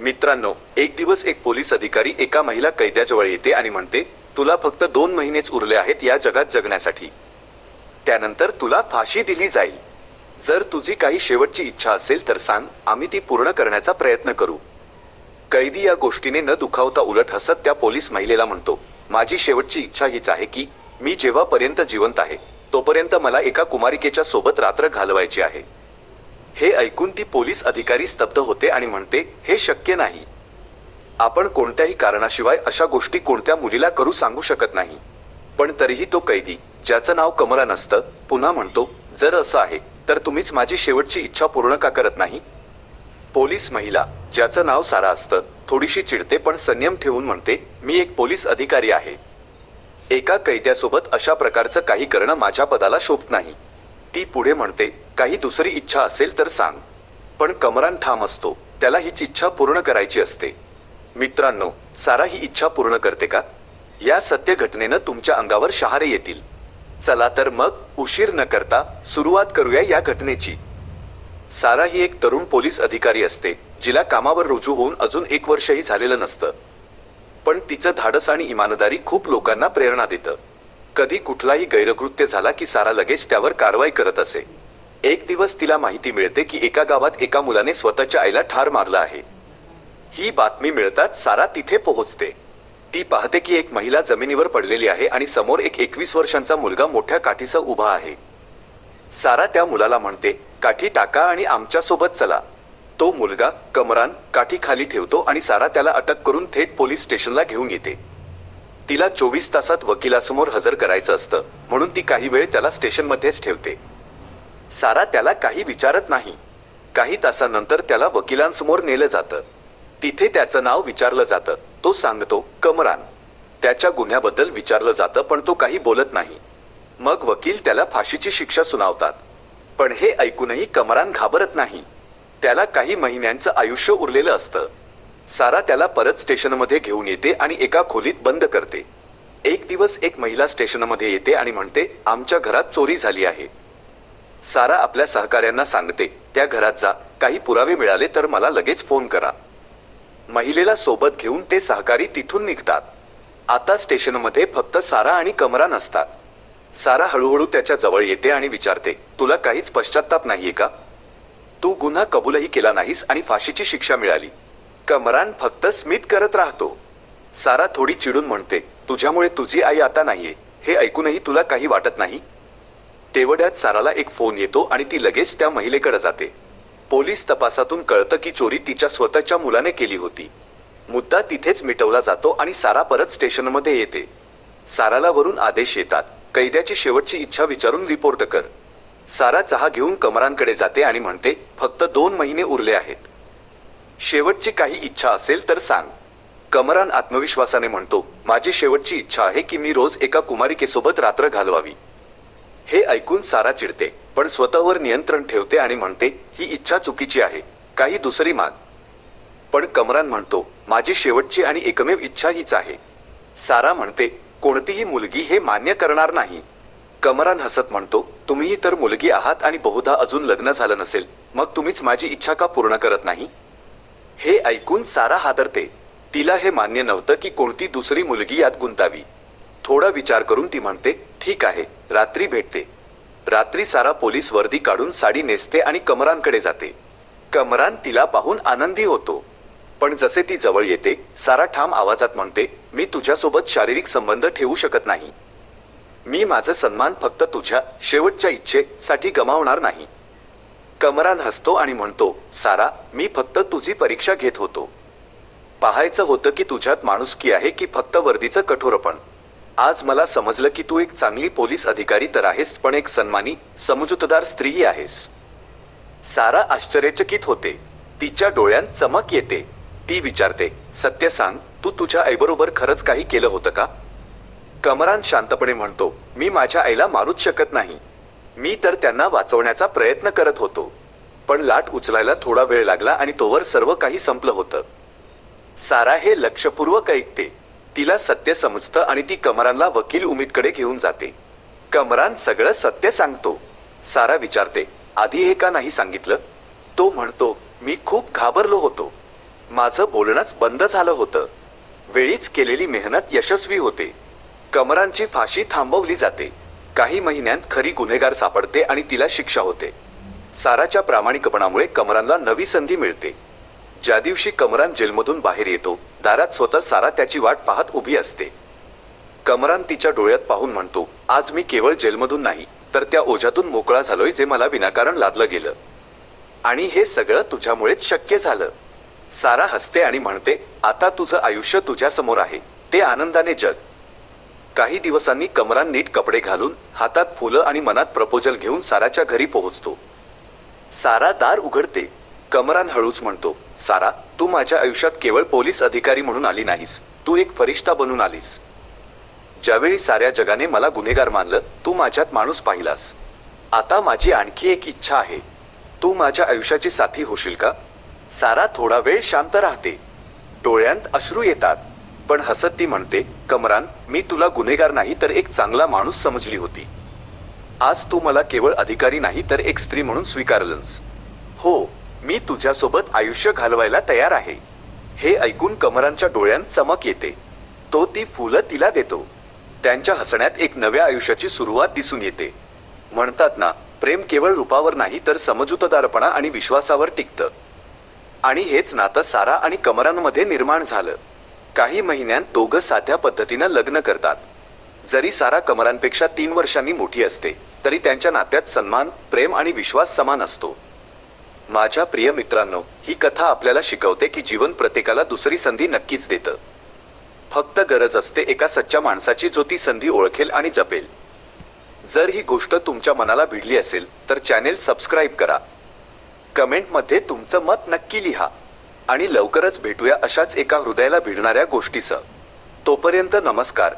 मित्रांनो एक दिवस एक पोलीस अधिकारी एका महिला कैद्याजवळ येते आणि म्हणते तुला फक्त दोन महिनेच उरले आहेत या जगात जगण्यासाठी. त्यानंतर तुला फाशी दिली जाईल. जर तुझी काही शेवटची इच्छा असेल तर सांग आम्ही ती पूर्ण करण्याचा प्रयत्न करू. कैदी या गोष्टीने न दुखावता उलट हसत त्या पोलीस महिलेला म्हणतो माझी शेवटची इच्छा हीच आहे की मी जेव्हापर्यंत जिवंत आहे तोपर्यंत मला एका कुमारिकेच्या सोबत रात्र घालवायची आहे. हे ऐकून ती पोलीस अधिकारी स्तब्ध होते आणि म्हणते हे शक्य नाही. आपण कोणत्याही कारणाशिवाय अशा गोष्टी कोणत्या मुलीला करू सांगू शकत नाही. पण तरीही तो कैदी ज्याचं नाव कमला नसतं पुन्हा म्हणतो जर असं आहे तर तुम्हीच माझी शेवटची इच्छा पूर्ण का करत नाही? पोलीस महिला ज्याचं नाव सारा असतं थोडीशी चिडते पण संयम ठेवून म्हणते मी एक पोलीस अधिकारी आहे. एका कैद्यासोबत अशा प्रकारचं काही करणं माझ्या पदाला शोभत नाही. ती पुढे म्हणते काही दुसरी इच्छा असेल तर सांग. पण कमरान ठाम असतो त्याला हीच इच्छा पूर्ण करायची असते. मित्रांनो सारा ही इच्छा पूर्ण करते का? या सत्य घटनेनं तुमच्या अंगावर शहारे येतील. चला तर मग उशीर न करता सुरुवात करूया या घटनेची. सारा ही एक तरुण पोलीस अधिकारी असते जिला कामावर रुजू होऊन अजून एक वर्षही झालेलं नसतं. पण तिचं धाडस आणि इमानदारी खूप लोकांना प्रेरणा देतं. कधी कुठलाही गैरकृत्य झाला की सारा लगेच त्यावर कारवाई करत असे. एक दिवस तिला माहिती मिळते की एका गावात एका मुलाने स्वतःच्या आईला ठार मारला आहे. ही बातमी मिळताच सारा तिथे पोहोचते. ती पाहते की एक महिला जमिनीवर पडलेली आहे आणि समोर एक एकवीस वर्षांचा मुलगा मोठ्या काठीसह उभा आहे. सारा त्या मुलाला म्हणते काठी टाका आणि आमच्यासोबत चला. तो मुलगा कमरान काठी खाली ठेवतो आणि सारा त्याला अटक करून थेट पोलीस स्टेशनला घेऊन येते. तिला चोवीस तासात वकिलासमोर हजर करायचं असतं म्हणून ती काही वेळ त्याला स्टेशनमध्येच ठेवते. सारा त्याला काही विचारत नाही. काही तासानंतर त्याला वकिलांसमोर नेलं जातं. तिथे त्याचं नाव विचारलं जातं. तो सांगतो कमरान. त्याच्या गुन्ह्याबद्दल विचारलं जातं पण तो काही बोलत नाही. मग वकील त्याला फाशीची शिक्षा सुनावतात. पण हे ऐकूनही कमरान घाबरत नाही. त्याला काही महिन्यांचं आयुष्य उरलेलं असतं. सारा त्याला परत स्टेशनमध्ये घेऊन येते आणि एका खोलीत बंद करते. एक दिवस एक महिला स्टेशनमध्ये येते आणि म्हणते आमच्या घरात चोरी झाली आहे. सारा आपल्या सहकाऱ्यांना सांगते. त्या घरात जा. काही पुरावे मिळाले तर मला लगेच फोन करा. महिलेला सोबत घेऊन ते सहकारी तिथून निघतात. आता स्टेशनमध्ये फक्त सारा आणि कमरा नसतात. सारा हळूहळू त्याच्याजवळ येते आणि विचारते तुला काहीच पश्चाताप नाहीये का? तू गुन्हा कबूलही केला नाहीस आणि फाशीची शिक्षा मिळाली. कमरान फक्त स्मित करत राहतो. सारा थोडी चिडून म्हणते तुझ्यामुळे तुझी आई आता नाहीये. हे ऐकूनही तुला काही वाटत नाही? तेवढ्यात साराला एक फोन येतो आणि ती लगेच त्या महिलेकडे जाते. पोलीस तपासातून कळतं की चोरी तिच्या स्वतःच्या मुलाने केली होती. मुद्दा तिथेच मिटवला जातो आणि सारा परत स्टेशनमध्ये येते. साराला वरून आदेश येतात. कैद्याची शेवटची इच्छा विचारून रिपोर्ट कर. सारा चहा घेऊन कमरांकडे जाते आणि म्हणते फक्त दोन महिने उरले आहेत. शेवटची काही इच्छा असेल तर सांग. कमरान आत्मविश्वासाने म्हणतो माझी शेवटची इच्छा आहे की मी रोज एका कुमारिकेसोबत रात्र घालवावी. हे ऐकून सारा चिडते पण स्वतःवर नियंत्रण ठेवते आणि म्हणते ही इच्छा चुकीची आहे काही दुसरी माग. पण कमरान म्हणतो माझी शेवटची आणि एकमेव इच्छा हीच आहे. सारा म्हणते कोणतीही मुलगी हे मान्य करणार नाही. कमरान हसत म्हणतो तुम्हीही तर मुलगी आहात आणि बहुधा अजून लग्न झालं नसेल मग तुम्हीच माझी इच्छा का पूर्ण करत नाही? हे ऐकून सारा हादरते. तिला हे मान्य नव्हतं की कोणती दुसरी मुलगी यात गुंतावी. थोडा विचार करून ती म्हणते ठीक आहे रात्री भेटते. रात्री सारा पोलीस वर्दी काढून साडी नेसते आणि कमरांकडे जाते. कमरान तिला पाहून आनंदी होतो. पण जसे ती जवळ येते सारा ठाम आवाजात म्हणते मी तुझ्यासोबत शारीरिक संबंध ठेवू शकत नाही. मी माझं सन्मान फक्त तुझ्या शेवटच्या इच्छेसाठी गमावणार नाही. कमरान हसतो आणि म्हणतो सारा मी फक्त तुझी परीक्षा घेत होतो. पाहायचं होतं की तुझ्यात माणुसकी आहे की फक्त वर्दीचं कठोरपण. आज मला समजलं की तू एक चांगली पोलीस अधिकारी तर आहेस पण एक सन्मानी समजूतदार स्त्रीही आहेस. सारा आश्चर्यचकित होते. तिच्या डोळ्यात चमक येते. ती विचारते सत्य सांग तू तुझ्या आईबरोबर खरंच काही केलं होतं का? कमरान शांतपणे म्हणतो मी माझ्या आईला मारूच शकत नाही. मी तर त्यांना वाचवण्याचा प्रयत्न करत होतो. पण लाट उचलायला थोडा वेळ लागला आणि तोवर सर्व काही संपलं होतं. सारा हे लक्षपूर्वक ऐकते. तिला सत्य समजतं आणि ती कमरानला वकील उमेदकडे घेऊन जाते. कमरान सगळं सत्य सांगतो. सारा विचारते आधी हे का नाही सांगितलं? तो म्हणतो मी खूप घाबरलो होतो. माझं बोलणंच बंद झालं होतं. वेळीच केलेली मेहनत यशस्वी होते. कमरांची फाशी थांबवली जाते. काही महिन्यांत खरी गुन्हेगार सापडते आणि तिला शिक्षा होते. साराच्या प्रामाणिकपणामुळे कमरांना नवी संधी मिळते. ज्या दिवशी कमरान जेलमधून बाहेर येतो दारात स्वतः सारा त्याची वाट पाहत उभी असते. कमरान तिच्या डोळ्यात पाहून म्हणतो आज मी केवळ जेलमधून नाही तर त्या ओझ्यातून मोकळा झालोय जे मला विनाकारण लादलं गेलं. आणि हे सगळं तुझ्यामुळेच शक्य झालं. सारा हसते आणि म्हणते आता तुझं आयुष्य तुझ्या समोर आहे ते आनंदाने जग. काही दिवसांनी कमरान नीट कपडे घालून हातात फुलं आणि मनात प्रपोजल घेऊन साराच्या घरी पोहोचतो. सारा दार उघडते कमरान हळूच म्हणतो सारा तू माझ्या आयुष्यात केवळ पोलीस अधिकारी म्हणून आली नाहीस. तू एक फरिश्ता बनून आलीस. ज्यावेळी साऱ्या जगाने मला गुन्हेगार मानलं तू माझ्यात माणूस पाहिलास. आता माझी आणखी एक इच्छा आहे. तू माझ्या आयुष्याची साथी होशील का? सारा थोडा वेळ शांत राहते. डोळ्यांत अश्रू येतात. पण हसत ती म्हणते कमरान मी तुला गुन्हेगार नाही तर एक चांगला माणूस समजली होती. आज तू मला केवळ अधिकारी नाही तर एक स्त्री म्हणून स्वीकारलंस. हो मी तुझ्यासोबत आयुष्य घालवायला तयार आहे. हे ऐकून कमरांच्या डोळ्यांत चमक येते. तो ती फुलं तिला देतो. त्यांच्या हसण्यात एक नव्या आयुष्याची सुरुवात दिसून येते. म्हणतात ना प्रेम केवळ रूपावर नाही तर समजूतदारपणा आणि विश्वासावर टिकतं. आणि हेच नातं सारा आणि कमरांमध्ये निर्माण झालं. काही महिन्यांत दोघं साध्या पद्धतीनं लग्न करतात. जरी सारा कमरांपेक्षा तीन वर्षांनी मोठी असते तरी त्यांच्या नात्यात सन्मान प्रेम आणि विश्वास समान असतो. माझ्या प्रिय मित्रांनो ही कथा आपल्याला शिकवते की जीवन प्रत्येकाला दुसरी संधी नक्कीच देतं. फक्त गरज असते एका सच्च्या माणसाची जो ती संधी ओळखेल आणि जपेल. जर ही गोष्ट तुमच्या मनाला भिडली असेल तर चॅनेल सबस्क्राईब करा. कमेंटमध्ये तुमचं मत नक्की लिहा आणि लवकरच भेटूया अशाच एका हृदयाला भिडणाऱ्या गोष्टीसह. तोपर्यंत नमस्कार.